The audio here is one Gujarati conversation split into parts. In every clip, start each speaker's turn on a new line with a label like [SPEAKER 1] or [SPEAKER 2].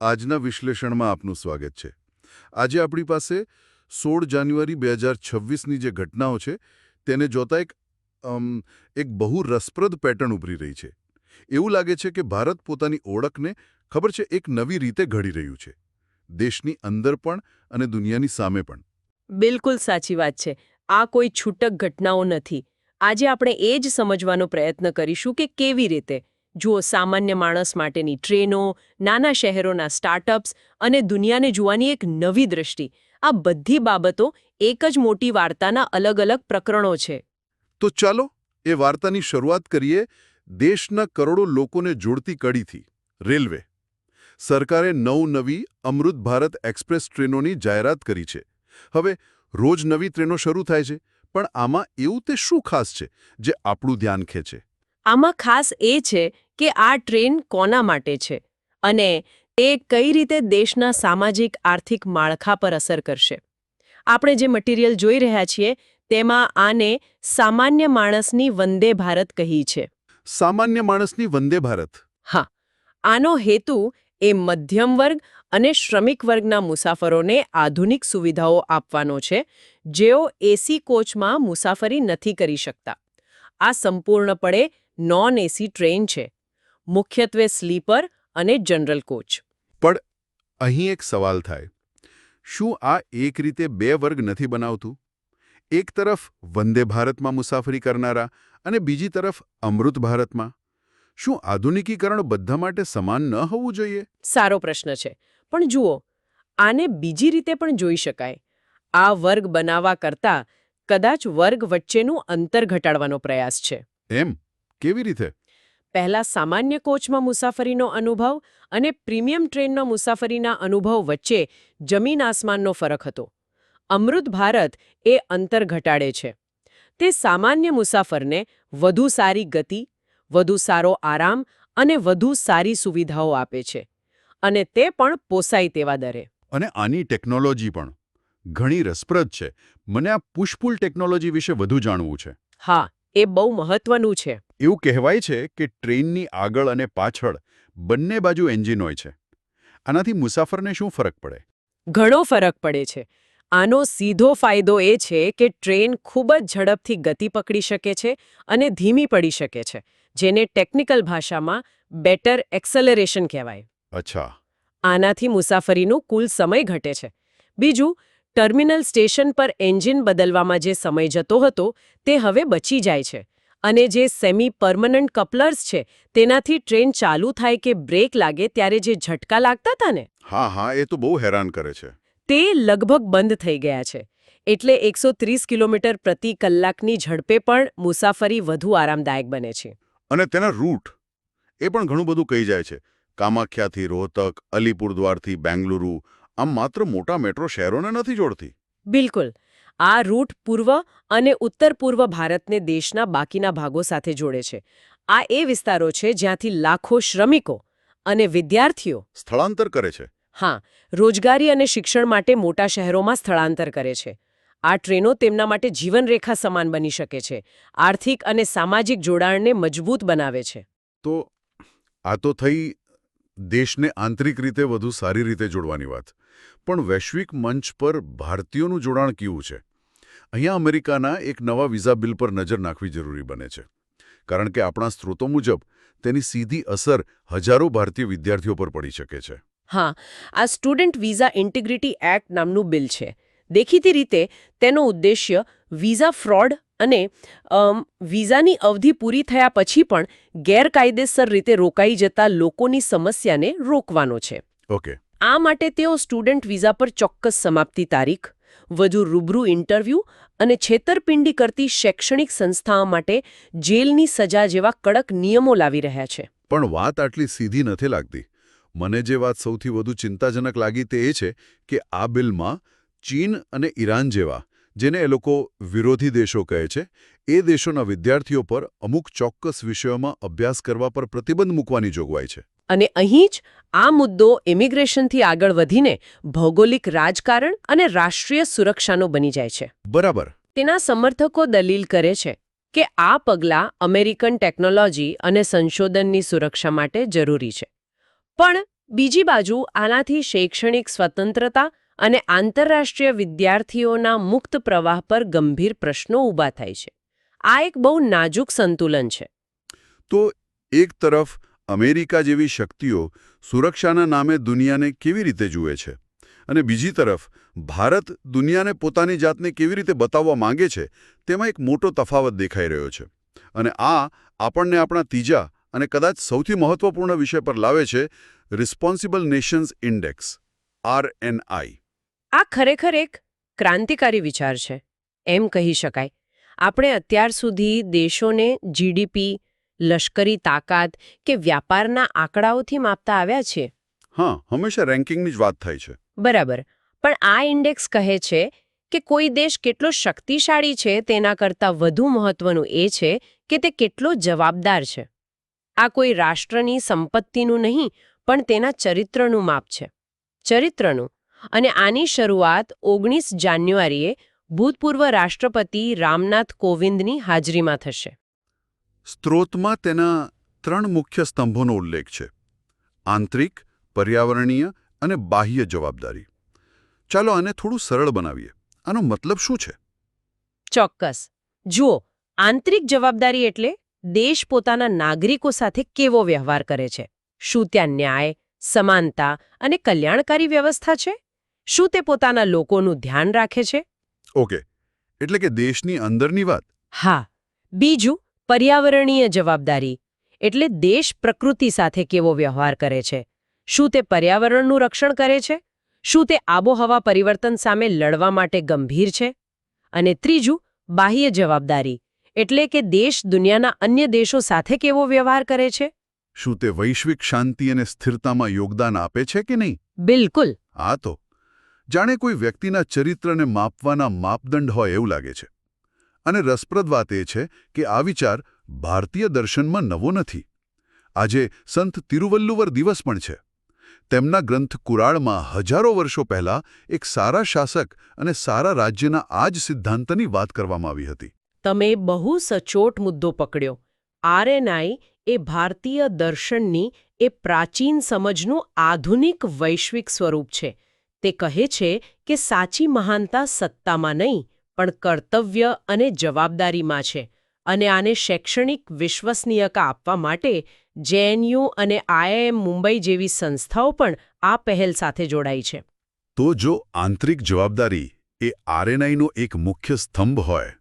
[SPEAKER 1] આજના વિશ્લેષણમાં આપનું સ્વાગત છે. આજે આપણી પાસે સોળ જાન્યુઆરી બે હજાર છવ્વીસની જે ઘટનાઓ છે, તેને જોતા એક એક બહુ રસપ્રદ પેટર્ન ઉભરી રહી છે. એવું લાગે છે કે ભારત પોતાની ઓળખને, ખબર છે, એક નવી રીતે ઘડી રહ્યું છે. દેશની અંદર પણ અને દુનિયાની સામે પણ.
[SPEAKER 2] બિલકુલ સાચી વાત છે. આ કોઈ છૂટક ઘટનાઓ નથી. આજે આપણે એ જ સમજવાનો પ્રયત્ન કરીશું કે કેવી રીતે. જુઓ સામાન્ય માણસ માટેની ટ્રેનો નાના શહેરોના સ્ટાર્ટઅપ્સ અને દુનિયાને જોવાની એક નવી દ્રષ્ટિ. આ બધી બાબતો એક જ મોટી વાર્તાના અલગ અલગ પ્રકરણો છે.
[SPEAKER 1] તો ચાલો એ વાર્તાની શરૂઆત કરીએ દેશના કરોડો લોકોને જોડતી કડીથી. રેલવે. સરકારે નવ નવી અમૃત ભારત એક્સપ્રેસ ટ્રેનોની જાહેરાત કરી છે. હવે રોજ નવી ટ્રેનો શરૂ થાય છે પણ આમાં એવું તે શું ખાસ છે જે આપણું ધ્યાન ખેંચે?
[SPEAKER 2] આમાં ખાસ એ છે કે આ ટ્રેન કોના માટે છે અને તે કઈ રીતે દેશના સામાજિક આર્થિક માળખા પર અસર કરશે. આપણે જે મટીરિયલ જોઈ રહ્યા છીએ તેમાં આને સામાન્ય માણસની વંદે ભારત કહી છે.
[SPEAKER 1] સામાન્ય માણસની વંદે ભારત?
[SPEAKER 2] હા. આનો હેતુ એ મધ્યમ વર્ગ અને શ્રમિક વર્ગના મુસાફરોને આધુનિક સુવિધાઓ આપવાનો છે જેઓ એસી કોચમાં મુસાફરી નથી કરી શકતા. આ સંપૂર્ણપણે નોન એસી ટ્રેન છે. મુખ્યત્વે સ્લીપર અને જનરલ કોચ.
[SPEAKER 1] પણ અહીં એક સવાલ થાય. શું આ એક રીતે બે વર્ગ નથી બનાવતું? એક તરફ વંદે ભારતમાં મુસાફરી કરનારા અને બીજી તરફ અમૃત ભારતમાં. શું આધુનિકીકરણ બધા માટે સમાન ન હોવું જોઈએ?
[SPEAKER 2] સારો પ્રશ્ન છે. પણ જુઓ આને બીજી રીતે પણ જોઈ શકાય. આ વર્ગ બનાવવા કરતાં કદાચ વર્ગ વચ્ચેનું અંતર ઘટાડવાનો પ્રયાસ છે.
[SPEAKER 1] એમ? કેવી રીતે?
[SPEAKER 2] પહેલા સામાન્ય કોચમાં મુસાફરીનો અનુભવ અને પ્રીમિયમ ટ્રેનનો મુસાફરીના અનુભવ વચ્ચે જમીન આસમાનનો ફરક હતો. અમૃત ભારત એ અંતર ઘટાડે છે. તે સામાન્ય મુસાફરને વધુ સારી ગતિ વધુ સારો આરામ અને વધુ સારી સુવિધાઓ આપે છે અને તે પણ પોસાય તેવા દરે.
[SPEAKER 1] અને આની ટેકનોલોજી પણ. ઘણી રસપ્રદ છે. મને આ પુષ્પુલ ટેકનોલોજી વિશે વધુ જાણવું છે.
[SPEAKER 2] હા એ બહુ મહત્વનું છે.
[SPEAKER 1] એવું કહેવાય છે કે ટ્રેનની આગળ અને પાછળ બંને બાજુ એન્જિન હોય છે. આનાથી મુસાફરને શું ફરક પડે?
[SPEAKER 2] ઘણો ફરક પડે છે. આનો સીધો ફાયદો એ છે કે ટ્રેન ખૂબ જ ઝડપથી ગતિ પકડી શકે છે અને ધીમી પડી શકે છે જેને ટેકનિકલ ભાષામાં બેટર એક્સેલરેશન કહેવાય.
[SPEAKER 1] અચ્છા.
[SPEAKER 2] આનાથી મુસાફરીનું કુલ સમય ઘટે છે. બીજું ટર્મિનલ સ્ટેશન પર એન્જિન બદલવામાં જે સમય જતો હતો તે હવે બચી જાય છે. અને જે સેમી પરમનન્ટ કપલર્સ છે તેનાથી ટ્રેન ચાલુ થાય કે બ્રેક લાગે ત્યારે જે ઝટકા લાગતા હતા ને?
[SPEAKER 1] હા હા એ તો બહુ હેરાન કરે છે.
[SPEAKER 2] તે લગભગ બંધ થઈ ગયા છે. એટલે એકસો કિલોમીટર પ્રતિ કલાકની ઝડપે પણ મુસાફરી વધુ આરામદાયક બને છે.
[SPEAKER 1] અને તેના રૂટ એ પણ ઘણું બધું કહી જાય છે. કામાખ્યાથી રોહતક અલીપુરદ્વારથી બેંગલુરુ આમ માત્ર મોટા મેટ્રો શહેરોને નથી જોડતી.
[SPEAKER 2] બિલકુલ. આ રૂટ પૂર્વ અને ઉત્તર પૂર્વ ભારતને દેશના બાકીના ભાગો સાથે જોડે છે. આ એ વિસ્તારો છે જ્યાંથી લાખો શ્રમિકો અને વિદ્યાર્થીઓ
[SPEAKER 1] સ્થળાંતર કરે છે.
[SPEAKER 2] હા રોજગારી અને શિક્ષણ માટે મોટા શહેરોમાં સ્થળાંતર કરે છે. આ ટ્રેનો તેમના માટે જીવનરેખા સમાન બની શકે છે. આર્થિક અને સામાજિક જોડાણને મજબૂત બનાવે છે.
[SPEAKER 1] તો આ તો થઈ દેશને આંતરિક રીતે વધુ સારી રીતે જોડવાની વાત. પણ વૈશ્વિક મંચ પર ભારતીયોનું જોડાણ કેવું છે? અહીંયા અમેરિકાના એક નવા વિઝા બિલ પર નજર નાખવી જરૂરી બને છે. કારણ કે આપણા સ્ત્રોતો મુજબ તેની સીધી અસર હજારો ભારતીય વિદ્યાર્થીઓ પર પડી શકે છે.
[SPEAKER 2] હા આ સ્ટુડન્ટ વિઝા ઇન્ટિગ્રિટી એક્ટ નામનું બિલ છે. દેખીતી રીતે તેનો ઉદ્દેશ્ય વિઝા ફ્રોડ અને વિઝાની અવધિ પૂરી થયા પછી પણ ગેરકાયદેસર રીતે રોકાઈ જતા લોકોની સમસ્યાને રોકવાનો છે.
[SPEAKER 1] ઓકે.
[SPEAKER 2] આ માટે તેઓ સ્ટુડન્ટ વિઝા પર ચોક્કસ સમાપ્તિ તારીખ, વધુ રૂબરૂ ઇન્ટરવ્યૂ અને છેતરપિંડી કરતી શૈક્ષણિક સંસ્થાઓ માટે જેલની સજા જેવા કડક નિયમો લાવી રહ્યા છે.
[SPEAKER 1] પણ વાત આટલી સીધી નથી લાગતી. મને જે વાત સૌથી વધુ ચિંતાજનક લાગી તે એ છે કે આ બિલમાં ચીન અને ઈરાન જેવા, જેને એ લોકો વિરોધી દેશો કહે છે, એ દેશોના વિદ્યાર્થીઓ પર અમુક ચોક્કસ વિષયોમાં અભ્યાસ કરવા પર પ્રતિબંધ મૂકવાની જોગવાઈ છે.
[SPEAKER 2] અને અહીં જ આ મુદ્દો ઇમિગ્રેશનથી આગળ વધીને ભૌગોલિક રાજકારણ અને રાષ્ટ્રીય સુરક્ષાનો બની જાય છે.
[SPEAKER 1] બરાબર.
[SPEAKER 2] તેના સમર્થકો દલીલ કરે છે કે આ પગલાં અમેરિકન ટેકનોલોજી અને સંશોધનની સુરક્ષા માટે જરૂરી છે. પણ બીજી બાજુ આનાથી શૈક્ષણિક સ્વતંત્રતા અને આંતરરાષ્ટ્રીય વિદ્યાર્થીઓના મુક્ત પ્રવાહ પર ગંભીર પ્રશ્નો ઊભા થાય છે. આ એક બહુ નાજુક સંતુલન છે.
[SPEAKER 1] તો એક તરફ અમેરિકા જેવી શક્તિઓ સુરક્ષાના નામે દુનિયાને કેવી રીતે જુએ છે? અને બીજી તરફ, ભારત દુનિયાને પોતાની જાતને કેવી રીતે બતાવવા માંગે છે, તેમાં એક મોટો તફાવત દેખાઈ રહ્યો છે. અને આ આપણને આપણા ત્રીજા અને કદાચ સૌથી મહત્વપૂર્ણ વિષય પર લાવે છે રિસ્પોન્સિબલ નેશન્સ ઇન્ડેક્સ આરએનઆઈ
[SPEAKER 2] આ ખરેખર એક ક્રાંતિકારી વિચાર છે. એમ કહી શકાય. આપણે અત્યાર સુધી દેશોને જીડીપી લશ્કરી તાકાત કે વ્યાપારના આંકડાઓથી માપતા આવ્યા છે?
[SPEAKER 1] હા હંમેશા રેન્કિંગની જ વાત થાય છે.
[SPEAKER 2] બરાબર. પણ આ ઇન્ડેક્સ કહે છે કે કોઈ દેશ કેટલો શક્તિશાળી છે તેના કરતાં વધુ મહત્વનું એ છે કે તે કેટલો જવાબદાર છે. આ કોઈ રાષ્ટ્રની સંપત્તિનું નહીં પણ તેના ચરિત્રનું માપ છે. ચરિત્રનું. અને આની શરૂઆત ઓગણીસ જાન્યુઆરીએ ભૂતપૂર્વ રાષ્ટ્રપતિ રામનાથ કોવિંદની હાજરીમાં થશે.
[SPEAKER 1] સ્ત્રોતમાં તેના ત્રણ મુખ્ય સ્તંભોનો ઉલ્લેખ છે. આંતરિક પર્યાવરણીય અને બાહ્ય જવાબદારી. ચાલો આને થોડું સરળ બનાવીએ. આનો મતલબ શું છે?
[SPEAKER 2] ચોક્કસ. જુઓ આંતરિક જવાબદારી એટલે દેશ પોતાના નાગરિકો સાથે કેવો વ્યવહાર કરે છે? શું ત્યાં ન્યાય સમાનતા અને કલ્યાણકારી વ્યવસ્થા છે? શું તે પોતાના લોકોનું ધ્યાન રાખે છે?
[SPEAKER 1] ઓકે. એટલે કે દેશની અંદરની વાત.
[SPEAKER 2] હા. બીજું પર્યાવરણીય જવાબદારી એટલે દેશ પ્રકૃતિ સાથે કેવો વ્યવહાર કરે છે? શું તે પર્યાવરણનું રક્ષણ કરે છે? શું તે આબોહવા પરિવર્તન સામે લડવા માટે ગંભીર છે? અને ત્રીજું બાહ્ય જવાબદારી એટલે કે દેશ દુનિયાના અન્ય દેશો સાથે કેવો વ્યવહાર કરે છે?
[SPEAKER 1] શું તે વૈશ્વિક શાંતિ અને સ્થિરતામાં યોગદાન આપે છે કે નહીં?
[SPEAKER 2] બિલકુલ.
[SPEAKER 1] આ તો. જાણે કોઈ વ્યક્તિના ચરિત્રને માપવાના માપદંડ હોય એવું લાગે છે. અને રસપ્રદ વાત એ છે કે આ વિચાર ભારતીય દર્શનમાં નવો નથી. આજે સંત તિરુવલ્લુવર દિવસ પણ છે. તેમના ગ્રંથ કુરાળમાં હજારો વર્ષો પહેલા એક સારા શાસક અને સારા રાજ્યના આ જ સિદ્ધાંતની વાત કરવામાં આવી હતી.
[SPEAKER 2] તમે બહુ સચોટ મુદ્દો પકડ્યો. આરએનઆઈ એ ભારતીય દર્શનની એ પ્રાચીન સમજનું આધુનિક વૈશ્વિક સ્વરૂપ છે. તે કહે છે કે સાચી મહાનતા સત્તામાં નહીં પણ કર્તવ્ય અને જવાબદારીમાં છે અને આને શૈક્ષણિક વિશ્વસનીયતા આપવા માટે જેએનયુ અને આઈઆઈએમ મુંબઈ જેવી સંસ્થાઓ પણ આ પહેલ સાથે જોડાઈ છે.
[SPEAKER 1] તો જો આંતરિક જવાબદારી એ આરએનઆઈનો એક મુખ્ય સ્તંભ હોય,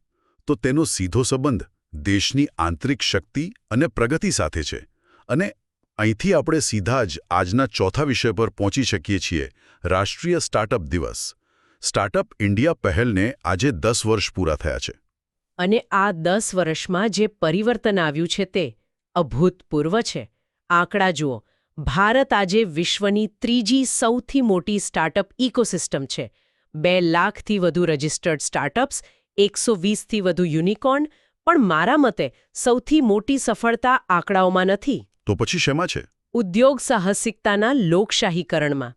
[SPEAKER 1] તો તેનો સીધો સંબંધ દેશની આંતરિક શક્તિ અને પ્રગતિ સાથે છે અને અહીંથી આપણે સીધા જ આજના ચોથા વિષય પર પહોંચી શકીએ છીએ, રાષ્ટ્રીય સ્ટાર્ટઅપ દિવસ. સ્ટાર્ટઅપ ઇન્ડિયા પહેલને આજે દસ વર્ષ પૂરા થયા છે.
[SPEAKER 2] અને આ દસ વર્ષમાં જે પરિવર્તન આવ્યું છે તે અભૂતપૂર્વ છે. આંકડા જુઓ. ભારત આજે વિશ્વની ત્રીજી સૌથી મોટી સ્ટાર્ટઅપ ઇકોસિસ્ટમ છે. બે લાખથી વધુ રજિસ્ટર્ડ સ્ટાર્ટઅપ્સ એકસો વીસથી વધુ યુનિકોર્ન પણ મારા મતે સૌથી મોટી સફળતા આંકડાઓમાં નથી.
[SPEAKER 1] તો પછી શેમાં છે?
[SPEAKER 2] ઉદ્યોગ સાહસિકતાના લોકશાહીકરણમાં.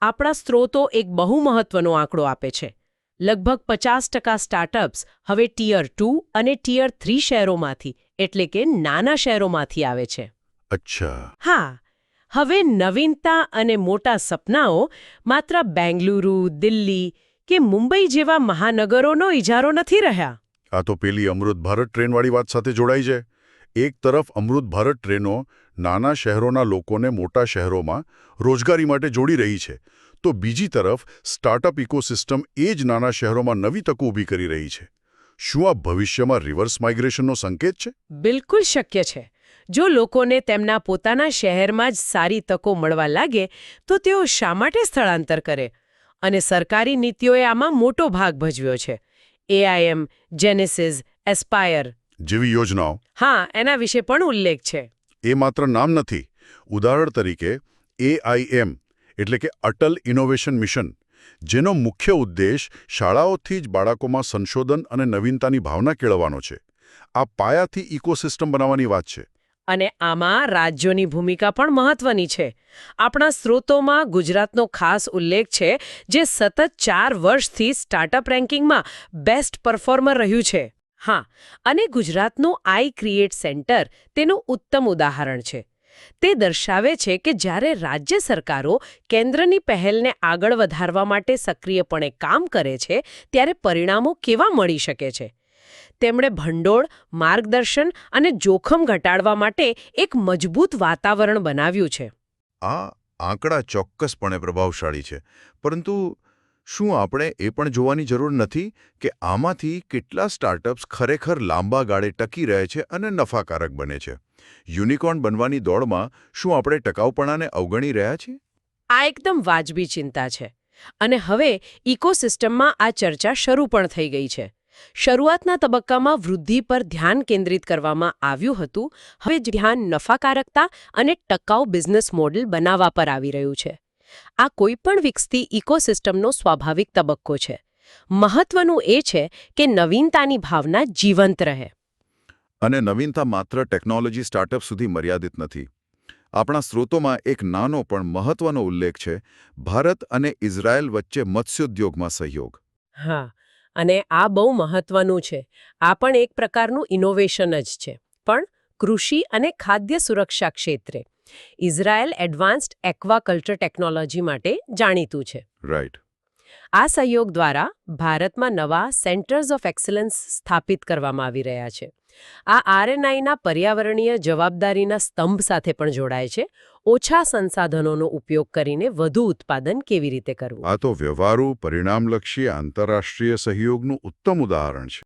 [SPEAKER 2] આપણા સ્ત્રોતો એક બહુ મહત્વનો આંકડો આપે છે. લગભગ પચાસ ટકા સ્ટાર્ટઅપ્સ હવે ટીયર ટુ અને ટીયર થ્રી શહેરોમાંથી એટલે કે નાના શહેરોમાંથી આવે છે.
[SPEAKER 1] અચ્છા.
[SPEAKER 2] હા હવે નવીનતા અને મોટા સપનાઓ માત્ર બેંગલુરુ દિલ્હી કે મુંબઈ જેવા મહાનગરોનો ઇજારો નથી રહ્યા.
[SPEAKER 1] આ તો પેલી અમૃત ભારત ટ્રેનવાળી વાત સાથે જોડાઈ છે. એક તરફ અમૃત ભારત ટ્રેનો નાના શહેરોના લોકોને મોટા શહેરોમાં રોજગારી માટે જોડી રહી છે. તો બીજી તરફ સ્ટાર્ટઅપ ઇકોસિસ્ટમ એ જ નાના શહેરોમાં નવી તકો ઊભી કરી રહી છે. શું આ ભવિષ્યમાં રિવર્સ માઇગ્રેશનનો સંકેત છે?
[SPEAKER 2] બિલકુલ શક્ય છે. જો લોકોને તેમના પોતાના શહેરમાં જ સારી તકો મળવા લાગે તો તેઓ શા માટે સ્થળાંતર કરે? અને સરકારી નીતિઓએ આમાં મોટો ભાગ ભજવ્યો છે. એઆઈએમ જેનેસિસ એસ્પાયર
[SPEAKER 1] જેવી યોજનાઓ.
[SPEAKER 2] હા એના વિશે પણ ઉલ્લેખ છે.
[SPEAKER 1] એ માત્ર નામ નથી. ઉદાહરણ તરીકે એઆઈએમ એટલે કે અટલ ઇનોવેશન મિશન, જેનો મુખ્ય ઉદ્દેશ શાળાઓથી જ બાળકોમાં સંશોધન અને નવીનતાની ભાવના કેળવવાનો છે. આ પાયાથી ઇકોસિસ્ટમ બનાવવાની વાત છે.
[SPEAKER 2] અને આમાં રાજ્યોની ભૂમિકા પણ મહત્વની છે. આપણા સ્રોતોમાં ગુજરાતનો ખાસ ઉલ્લેખ છે, જે સતત ચાર વર્ષથી સ્ટાર્ટઅપ રેન્કિંગમાં બેસ્ટ પરફોર્મર રહ્યું છે. હા, અને ગુજરાતનું આઈ ક્રિએટ સેન્ટર તેનું ઉત્તમ ઉદાહરણ છે. તે દર્શાવે છે કે જ્યારે રાજ્ય સરકારો કેન્દ્રની પહેલને આગળ વધારવા માટે સક્રિયપણે કામ કરે છે, ત્યારે પરિણામો કેવા મળી શકે છે? તેમણે ભંડોળ, માર્ગદર્શન અને જોખમ ઘટાડવા માટે એક મજબૂત વાતાવરણ બનાવ્યું છે.
[SPEAKER 1] આ આંકડા ચોક્કસપણે પ્રભાવશાળી છે, પરંતુ શું આપણે એ પણ જોવાની જરૂર નથી કે આમાંથી કેટલા સ્ટાર્ટઅપ્સ ખરેખર લાંબા ગાળે ટકી રહે છે અને નફાકારક બને છે? યુનિકોર્ન બનવાની દોડમાં શું આપણે ટકાઉપણાને અવગણી રહ્યા છીએ?
[SPEAKER 2] આ એકદમ વાજબી ચિંતા છે અને હવે ઇકોસિસ્ટમમાં આ ચર્ચા શરૂ પણ થઈ ગઈ છે. શરૂઆતના તબક્કામાં વૃદ્ધિ પર ધ્યાન કેન્દ્રિત કરવામાં આવ્યું હતું. હવે ધ્યાન નફાકારકતા અને ટકાઉ બિઝનેસ મોડલ બનાવવા પર આવી રહ્યું છે. આ કોઈપણ વિકસતી ઇકોસિસ્ટમનો સ્વાભાવિક તબક્કો છે. મહત્વનું એ છે કે નવીનતાની ભાવના જીવંત રહે.
[SPEAKER 1] અને નવીનતા માત્ર ટેકનોલોજી સ્ટાર્ટઅપ સુધી મર્યાદિત નથી. આપણા સ્રોતોમાં એક નાનો પણ મહત્વનો ઉલ્લેખ છે ભારત અને ઇઝરાયલ વચ્ચે મત્સ્યોદ્યોગમાં સહયોગ.
[SPEAKER 2] હા અને આ બહુ મહત્વનું છે. આ પણ એક પ્રકારનું ઇનોવેશન જ છે. પણ કૃષિ અને ખાદ્ય સુરક્ષા ક્ષેત્રે. ઇઝરાયલ એડવાન્સ્ડ એક્વાકલ્ચર ટેકનોલોજી માટે જાણીતું છે.
[SPEAKER 1] રાઈટ
[SPEAKER 2] આ સહયોગ દ્વારા ભારતમાં નવા સેન્ટર્સ ઓફ એક્સલન્સ સ્થાપિત કરવામાં આવી રહ્યા છે. આ આરએનઆઈના પર્યાવરણીય જવાબદારીના સ્તંભ સાથે પણ જોડાય છે. ઓછા સંસાધનોનો ઉપયોગ કરીને વધુ ઉત્પાદન કેવી રીતે કરવું?
[SPEAKER 1] આ તો વ્યવહારુ પરિણામલક્ષી આંતરરાષ્ટ્રીય સહયોગનું ઉત્તમ ઉદાહરણ છે.